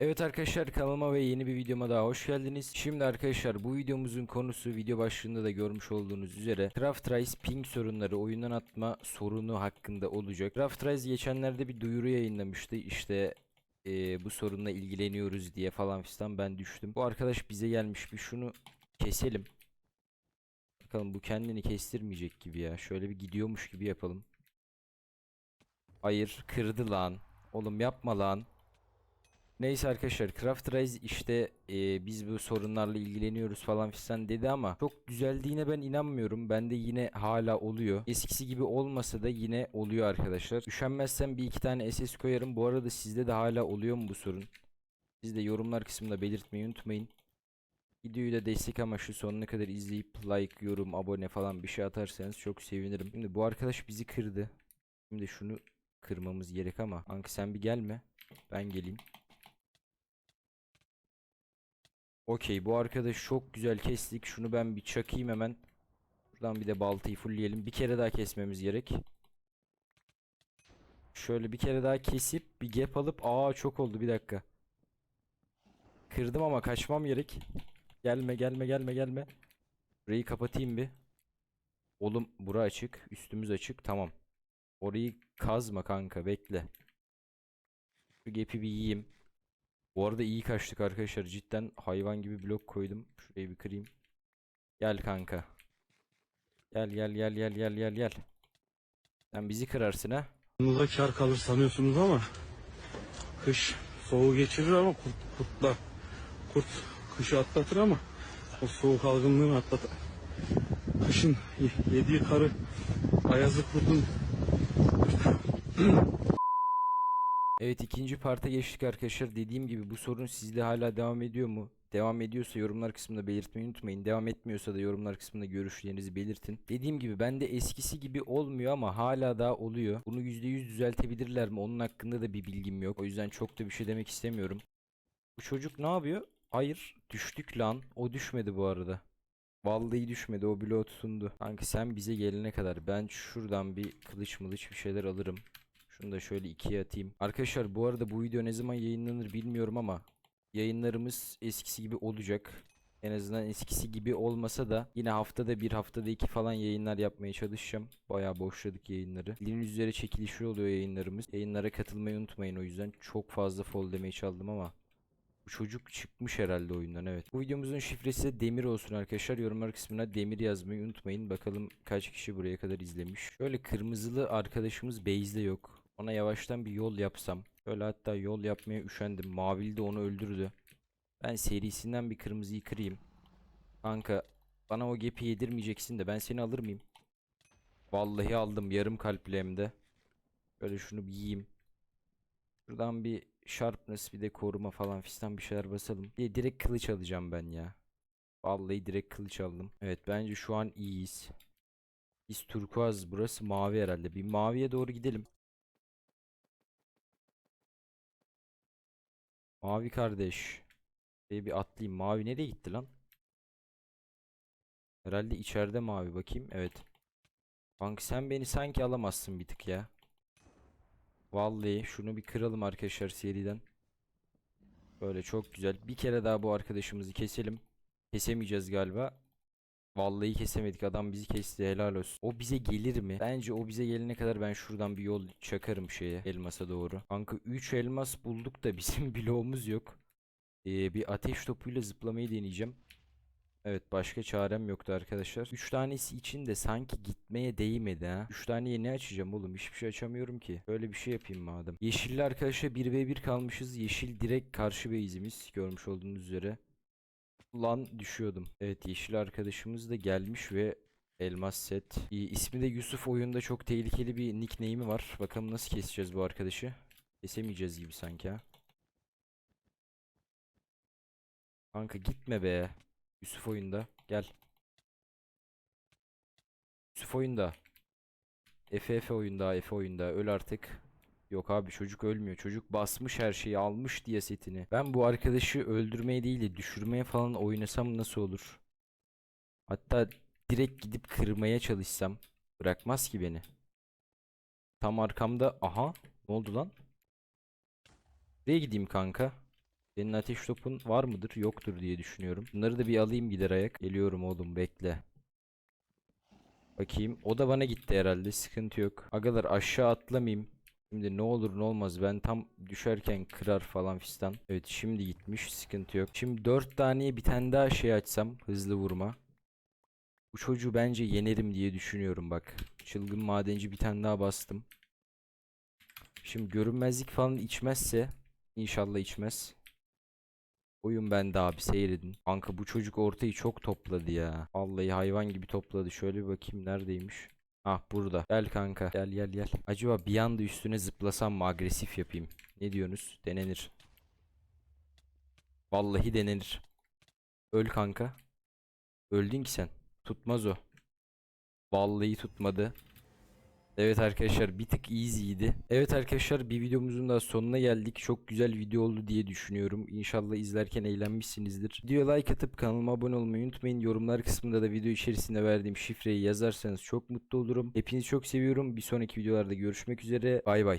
Evet arkadaşlar kanalıma ve yeni bir videoma daha hoş geldiniz. Şimdi arkadaşlar bu videomuzun konusu video başlığında da görmüş olduğunuz üzere Craftrise ping sorunları oyundan atma sorunu hakkında olacak. Craftrise geçenlerde bir duyuru yayınlamıştı. İşte eee, bu sorunla ilgileniyoruz diye falan fistan ben düştüm. Bu arkadaş bize gelmiş bir şunu keselim. Bakalım bu kendini kestirmeyecek gibi ya. Şöyle bir gidiyormuş gibi yapalım. Hayır kırdı lan. Oğlum yapma lan. Neyse arkadaşlar Craftrise işte e, biz bu sorunlarla ilgileniyoruz falan filan dedi ama çok düzeldiğine ben inanmıyorum. Bende yine hala oluyor. Eskisi gibi olmasa da yine oluyor arkadaşlar. Üşenmezsem bir iki tane SS koyarım. Bu arada sizde de hala oluyor mu bu sorun? Siz de yorumlar kısmında belirtmeyi unutmayın. Videoyu da destek amaçlı sonuna kadar izleyip like, yorum, abone falan bir şey atarsanız çok sevinirim. Şimdi bu arkadaş bizi kırdı. Şimdi şunu kırmamız gerek ama Anki sen bir gelme. Ben geleyim. Okey bu arkadaş çok güzel kestik. Şunu ben bir çakayım hemen. Buradan bir de baltayı fullleyelim. Bir kere daha kesmemiz gerek. Şöyle bir kere daha kesip bir gap alıp aa çok oldu bir dakika. Kırdım ama kaçmam gerek. Gelme gelme gelme gelme. Burayı kapatayım bir. Oğlum bura açık. Üstümüz açık. Tamam. Orayı kazma kanka bekle. Şu gap'i bir yiyeyim. Bu arada iyi kaçtık arkadaşlar. Cidden hayvan gibi blok koydum. Şurayı bir kırayım. Gel kanka. Gel gel gel gel gel gel gel. Sen bizi kırarsın ha. Bunda kar kalır sanıyorsunuz ama kış soğuğu geçirir ama kurt, kurtlar kurt kışı atlatır ama o soğuk algınlığını atlatır. Kışın ye- yediği karı ayazı kurtun Evet ikinci parta geçtik arkadaşlar. Dediğim gibi bu sorun sizde hala devam ediyor mu? Devam ediyorsa yorumlar kısmında belirtmeyi unutmayın. Devam etmiyorsa da yorumlar kısmında görüşlerinizi belirtin. Dediğim gibi bende eskisi gibi olmuyor ama hala daha oluyor. Bunu %100 düzeltebilirler mi? Onun hakkında da bir bilgim yok. O yüzden çok da bir şey demek istemiyorum. Bu çocuk ne yapıyor? Hayır düştük lan. O düşmedi bu arada. Vallahi düşmedi o bloğa tutundu. Kanka sen bize gelene kadar ben şuradan bir kılıç mılıç bir şeyler alırım. Şunu da şöyle ikiye atayım. Arkadaşlar bu arada bu video ne zaman yayınlanır bilmiyorum ama yayınlarımız eskisi gibi olacak. En azından eskisi gibi olmasa da yine haftada bir haftada iki falan yayınlar yapmaya çalışacağım. Bayağı boşladık yayınları. Bildiğiniz üzere çekilişli oluyor yayınlarımız. Yayınlara katılmayı unutmayın o yüzden. Çok fazla fall damage çaldım ama bu çocuk çıkmış herhalde oyundan evet. Bu videomuzun şifresi de demir olsun arkadaşlar. Yorumlar kısmına demir yazmayı unutmayın. Bakalım kaç kişi buraya kadar izlemiş. Şöyle kırmızılı arkadaşımız base'de yok. Ona yavaştan bir yol yapsam. Şöyle hatta yol yapmaya üşendim. Mavili de onu öldürdü. Ben serisinden bir kırmızıyı kırayım. Kanka bana o gap'i yedirmeyeceksin de ben seni alır mıyım? Vallahi aldım yarım kalple hem de. Böyle şunu bir yiyeyim. Şuradan bir sharpness bir de koruma falan fistan bir şeyler basalım. De direkt kılıç alacağım ben ya. Vallahi direkt kılıç aldım. Evet bence şu an iyiyiz. Biz turkuaz burası mavi herhalde. Bir maviye doğru gidelim. Mavi kardeş. Şuraya bir atlayayım. Mavi nereye gitti lan? Herhalde içeride mavi bakayım. Evet. Kanka sen beni sanki alamazsın bir tık ya. Vallahi şunu bir kıralım arkadaşlar seriden. Böyle çok güzel. Bir kere daha bu arkadaşımızı keselim. Kesemeyeceğiz galiba. Vallahi kesemedik. Adam bizi kesti. Helal olsun. O bize gelir mi? Bence o bize gelene kadar ben şuradan bir yol çakarım şeye. Elmasa doğru. Kanka 3 elmas bulduk da bizim bloğumuz yok. Ee, bir ateş topuyla zıplamayı deneyeceğim. Evet başka çarem yoktu arkadaşlar. 3 tanesi için de sanki gitmeye değmedi ha. 3 taneye ne açacağım oğlum? Hiçbir şey açamıyorum ki. Böyle bir şey yapayım madem. Yeşilli arkadaşlar 1v1 kalmışız. Yeşil direkt karşı base'imiz görmüş olduğunuz üzere. Lan düşüyordum. Evet yeşil arkadaşımız da gelmiş ve elmas set. İyi, ismi de Yusuf oyunda çok tehlikeli bir nickname'i var. Bakalım nasıl keseceğiz bu arkadaşı. Kesemeyeceğiz gibi sanki ha. Kanka gitme be. Yusuf oyunda. Gel. Yusuf oyunda. Efe Efe oyunda. Efe oyunda. Öl artık. Yok abi çocuk ölmüyor. Çocuk basmış her şeyi almış diye setini. Ben bu arkadaşı öldürmeye değil de düşürmeye falan oynasam nasıl olur? Hatta direkt gidip kırmaya çalışsam. Bırakmaz ki beni. Tam arkamda. Aha. Ne oldu lan? Nereye gideyim kanka? Senin ateş topun var mıdır? Yoktur diye düşünüyorum. Bunları da bir alayım gider ayak. Geliyorum oğlum bekle. Bakayım. O da bana gitti herhalde. Sıkıntı yok. Agalar aşağı atlamayayım. Şimdi ne olur ne olmaz ben tam düşerken kırar falan fistan. Evet şimdi gitmiş sıkıntı yok. Şimdi 4 taneye bir tane daha şey açsam hızlı vurma. Bu çocuğu bence yenerim diye düşünüyorum bak. Çılgın madenci bir tane daha bastım. Şimdi görünmezlik falan içmezse inşallah içmez. Oyun bende abi seyredin. Kanka bu çocuk ortayı çok topladı ya. Vallahi hayvan gibi topladı. Şöyle bir bakayım neredeymiş. Ah burada. Gel kanka. Gel gel gel. Acaba bir anda üstüne zıplasam mı agresif yapayım? Ne diyorsunuz? Denenir. Vallahi denenir. Öl kanka. Öldün ki sen. Tutmaz o. Vallahi tutmadı. Evet arkadaşlar bir tık easy'ydi. Evet arkadaşlar bir videomuzun da sonuna geldik. Çok güzel video oldu diye düşünüyorum. İnşallah izlerken eğlenmişsinizdir. Videoya like atıp kanalıma abone olmayı unutmayın. Yorumlar kısmında da video içerisinde verdiğim şifreyi yazarsanız çok mutlu olurum. Hepinizi çok seviyorum. Bir sonraki videolarda görüşmek üzere. Bay bay.